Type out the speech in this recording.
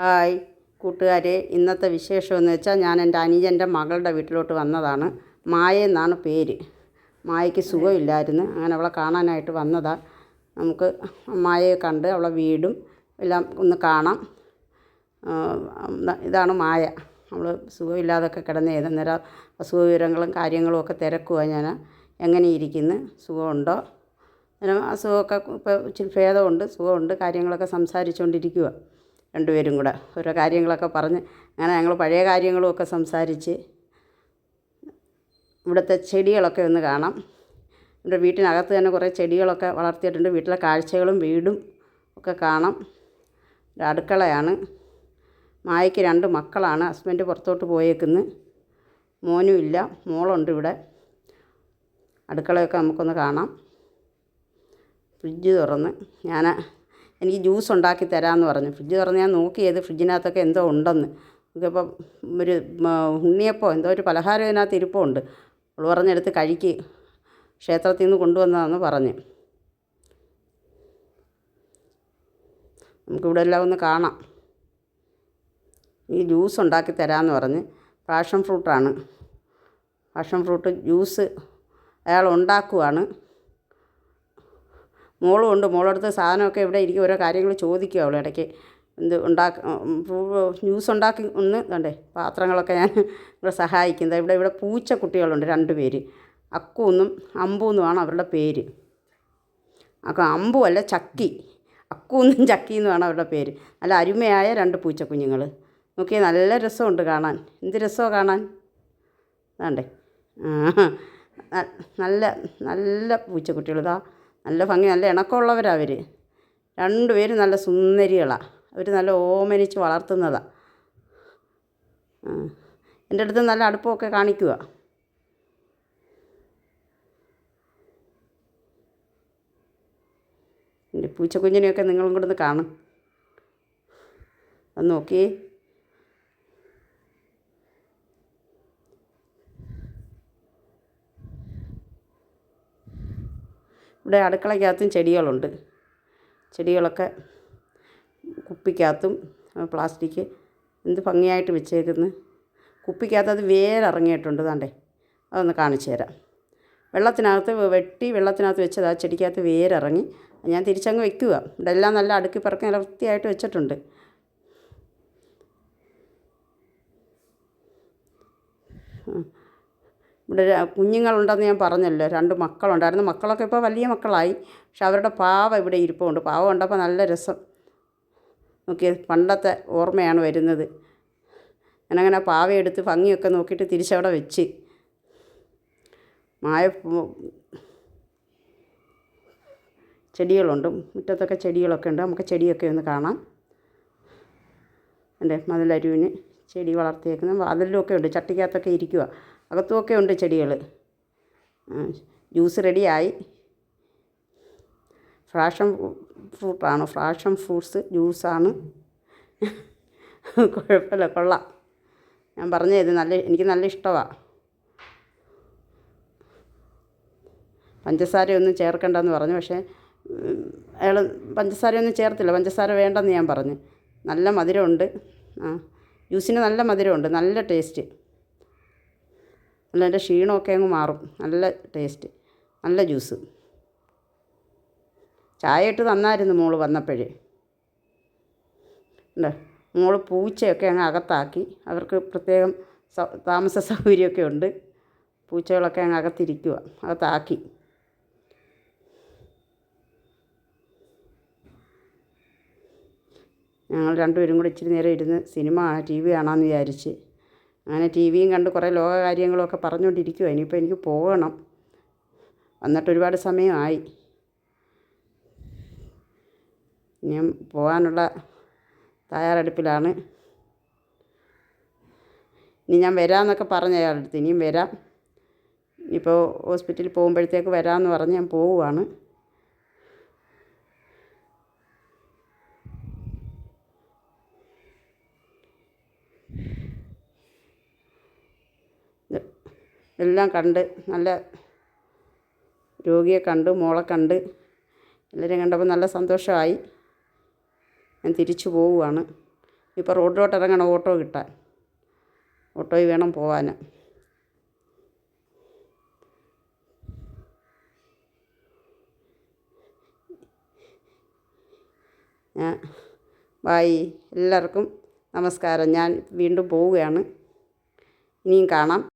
Hi കൂട്ടുകാരെ ഇന്നത്തെ വിശേഷം എന്ന് വെച്ചാൽ ഞാൻ എന്റെ അനുജന്റെ മകളുടെ വീട്ടിലോട്ട് വന്നതാണ്. മായ എന്നാണ് പേര്. മായയ്ക്ക് സുഖമില്ലായിരുന്നു. അങ്ങനെ അവളെ കാണാനായിട്ട് വന്നതാണ് നമുക്ക് മായയെ കണ്ട് അവളെ വീടും എല്ലാം ഒന്ന് കാണാം. ഇതാണ് മായ. നമ്മൾ സുഖമില്ലാതൊക്കെ കിടന്ന് ഏതെന്നേരം അസുഖ വിവരങ്ങളും കാര്യങ്ങളും ഒക്കെ തിരക്കുവാ ഞാൻ. എങ്ങനെ ഇരിക്കുന്നു? സുഖമുണ്ടോ? അസുഖമൊക്കെ ഇപ്പോൾ ഇച്ചിരി ഭേദമുണ്ട്. സുഖമുണ്ട്. കാര്യങ്ങളൊക്കെ സംസാരിച്ചുകൊണ്ടിരിക്കുക രണ്ടുപേരും കൂടെ ഓരോ കാര്യങ്ങളൊക്കെ പറഞ്ഞ് അങ്ങനെ ഞങ്ങൾ പഴയ കാര്യങ്ങളുമൊക്കെ സംസാരിച്ച് ഇവിടുത്തെ ചെടികളൊക്കെ ഒന്ന് കാണാം. ഇവിടെ വീട്ടിനകത്ത് തന്നെ കുറേ ചെടികളൊക്കെ വളർത്തിയിട്ടുണ്ട്. വീട്ടിലെ കാഴ്ചകളും വീടും ഒക്കെ കാണാം. അടുക്കളയാണ്. മായയ്ക്ക് രണ്ട് മക്കളാണ്. ഹസ്ബൻഡ് പുറത്തോട്ട് പോയേക്കുന്നു. മോനും ഇല്ല. മോളുണ്ട് ഇവിടെ. അടുക്കളയൊക്കെ നമുക്കൊന്ന് കാണാം. ഫ്രിഡ്ജ് തുറന്ന്. ഞാൻ എനിക്ക് ജ്യൂസ് ഉണ്ടാക്കി തരാമെന്ന് പറഞ്ഞു. ഫ്രിഡ്ജ് തുറന്ന് ഞാൻ നോക്കിയത് ഫ്രിഡ്ജിനകത്തൊക്കെ എന്തോ ഉണ്ടെന്ന്. നമുക്കിപ്പം ഒരു ഉണ്ണിയപ്പോൾ ഉണ്ണിയപ്പോ എന്തോ ഒരു പലഹാരം ഇതിനകത്ത് ഇരിപ്പുണ്ട്. അവൾ പറഞ്ഞെടുത്ത് കഴിക്ക്. ക്ഷേത്രത്തിൽ നിന്ന് കൊണ്ടുവന്നതാണെന്ന് പറഞ്ഞ്. നമുക്കിവിടെ എല്ലാം ഒന്ന് കാണാം. ഈ ജ്യൂസ് ഉണ്ടാക്കി തരാമെന്ന് പറഞ്ഞ്. പാഷൻ ഫ്രൂട്ടാണ്. പാഷൻ ഫ്രൂട്ട് ജ്യൂസ് അയാൾ ഉണ്ടാക്കുവാണ്. മോളും ഉണ്ട് മോളടുത്ത് സാധനമൊക്കെ ഇവിടെ ഇരിക്കും. ഓരോ കാര്യങ്ങൾ ചോദിക്കും അവൾ ഇടയ്ക്ക്. എന്ത് ഉണ്ടാക്ക ജ്യൂസ് ഉണ്ടാക്കി ഒന്ന് കണ്ടേ പാത്രങ്ങളൊക്കെ ഞാൻ ഇവിടെ സഹായിക്കുന്നത്. ഇവിടെ ഇവിടെ പൂച്ച കുട്ടികളുണ്ട് രണ്ട് പേര്. അക്കു എന്നും അമ്പു എന്നുമാണ് അവരുടെ പേര്. അപ്പോൾ അമ്പു അല്ല ചക്കി. അക്കു എന്നും ചക്കി എന്നുമാണ് അവരുടെ പേര്. നല്ല അരുമയായ രണ്ട് പൂച്ച കുഞ്ഞുങ്ങൾ നോക്കിയാൽ നല്ല രസമുണ്ട് കാണാൻ. എന്ത് രസമാണ് കാണാൻ? വേണ്ടേ നല്ല നല്ല പൂച്ചക്കുട്ടികൾ. ഇതാ നല്ല ഭംഗി നല്ല ഇണക്കമുള്ളവരാണ് അവർ രണ്ടുപേരും നല്ല സുന്ദരികളാണ് അവർ നല്ല ഓമനിച്ച് വളർത്തുന്നതാണ് എന്റെ അടുത്ത് നല്ല അടുപ്പമൊക്കെ കാണിക്കുക എന്റെ പൂച്ചക്കുഞ്ഞിനെയൊക്കെ നിങ്ങളും കൂടെ ഒന്ന് കാണും. ഒന്ന് നോക്കിയേ. ഇവിടെ അടുക്കളയ്ക്കകത്തും ചെടികളുണ്ട്. ചെടികളൊക്കെ കുപ്പിക്കകത്തും പ്ലാസ്റ്റിക് എന്ത് ഭംഗിയായിട്ട് വെച്ചേക്കുന്നു. കുപ്പിക്കകത്ത് അത് വേരിറങ്ങിയിട്ടുണ്ട് താണ്ടേ അതൊന്ന് കാണിച്ചു തരാം. വെള്ളത്തിനകത്ത് വെട്ടി വെള്ളത്തിനകത്ത് വെച്ചത് ആ ചെടിക്കകത്ത് വേരിറങ്ങി. ഞാൻ തിരിച്ചങ്ങ് വെക്കുക ഇവിടെ എല്ലാം നല്ല അടുക്കി പറക്കി നല്ല വൃത്തിയായിട്ട് വെച്ചിട്ടുണ്ട് ഇവിടെ കുഞ്ഞുങ്ങളുണ്ടെന്ന് ഞാൻ പറഞ്ഞല്ലോ രണ്ട് മക്കളുണ്ടായിരുന്നു. മക്കളൊക്കെ ഇപ്പോൾ വലിയ മക്കളായി. പക്ഷെ അവരുടെ പാവ ഇവിടെ ഇരിപ്പുണ്ട്. പാവ കണ്ടപ്പോൾ നല്ല രസം. നോക്കി പണ്ടത്തെ ഓർമ്മയാണ് വരുന്നത്. ഞാനങ്ങനെ പാവ എടുത്ത് ഭംഗിയൊക്കെ നോക്കിയിട്ട് തിരിച്ചവിടെ വെച്ച്. മായ ചെടികളുണ്ട്. മുറ്റത്തൊക്കെ ചെടികളൊക്കെ ഉണ്ട്. നമുക്ക് ചെടിയൊക്കെ ഒന്ന് കാണാം. എന്റെ മതിലരുവിന് ചെടി വളർത്തിയേക്കുന്ന അതിലൊക്കെ ഉണ്ട്. ചട്ടിക്കകത്തൊക്കെ ഇരിക്കുക അകത്തുമൊക്കെ ഉണ്ട് ചെടികൾ ജ്യൂസ് റെഡിയായി ഫ്രാഷൻ ഫ്രൂട്ടാണ് ഫ്രാഷൻ ഫ്രൂട്ട്സ് ജ്യൂസാണ് കുഴപ്പമില്ല കൊള്ളാം. ഞാൻ പറഞ്ഞു ഇത് നല്ല എനിക്ക് നല്ല ഇഷ്ടമാണ് പഞ്ചസാരയൊന്നും ചേർക്കണ്ടെന്ന് പറഞ്ഞു പക്ഷേ അയാൾ പഞ്ചസാരയൊന്നും ചേർത്തില്ല. പഞ്ചസാര വേണ്ടെന്ന് ഞാൻ പറഞ്ഞു. നല്ല മധുരമുണ്ട്. ആ ജ്യൂസിന് നല്ല മധുരമുണ്ട്. നല്ല ടേസ്റ്റ് നല്ല അതിന്റെ ക്ഷീണമൊക്കെ അങ്ങ് മാറും. നല്ല ടേസ്റ്റ് നല്ല ജ്യൂസ് ചായ ഇട്ട് തന്നായിരുന്നു മോൾ വന്നപ്പോഴേ. ഉണ്ട് മോൾ പൂച്ചയൊക്കെ അങ്ങ് അകത്താക്കി. അവർക്ക് പ്രത്യേകം സൗ താമസ സൗകര്യമൊക്കെ ഉണ്ട്. പൂച്ചകളൊക്കെ അങ്ങ് അകത്തിരിക്കുക അകത്താക്കി. ഞങ്ങൾ രണ്ടുപേരും കൂടി ഇച്ചിരി നേരം ഇരുന്ന് സിനിമ ടി വി കാണാമെന്ന് വിചാരിച്ച് അങ്ങനെ ടി വിയും കണ്ട് കുറേ ലോകകാര്യങ്ങളൊക്കെ പറഞ്ഞുകൊണ്ടിരിക്കുക ഇനിയിപ്പോൾ എനിക്ക് പോകണം. വന്നിട്ട് ഒരുപാട് സമയമായി. ഞാൻ പോകാനുള്ള തയ്യാറെടുപ്പിലാണ്. ഇനി ഞാൻ വരാമെന്നൊക്കെ പറഞ്ഞ അയാളുടെ ഇനിയും വരാം. ഇപ്പോൾ ഹോസ്പിറ്റലിൽ പോകുമ്പോഴത്തേക്ക് വരാമെന്ന് പറഞ്ഞ് ഞാൻ പോവുകയാണ് എല്ലാം കണ്ട് നല്ല രോഗിയെ കണ്ടു മോളെ കണ്ട് എല്ലാവരെയും കണ്ടപ്പോൾ നല്ല സന്തോഷമായി. ഞാൻ തിരിച്ചു പോവുകയാണ്. ഇപ്പോൾ റോഡിലോട്ട് ഇറങ്ങണം ഓട്ടോ കിട്ടാൻ. ഓട്ടോയിൽ വേണം പോവാൻ. ഞാൻ ബായ് എല്ലാവർക്കും നമസ്കാരം. ഞാൻ വീണ്ടും പോവുകയാണ്. ഇനിയും കാണാം.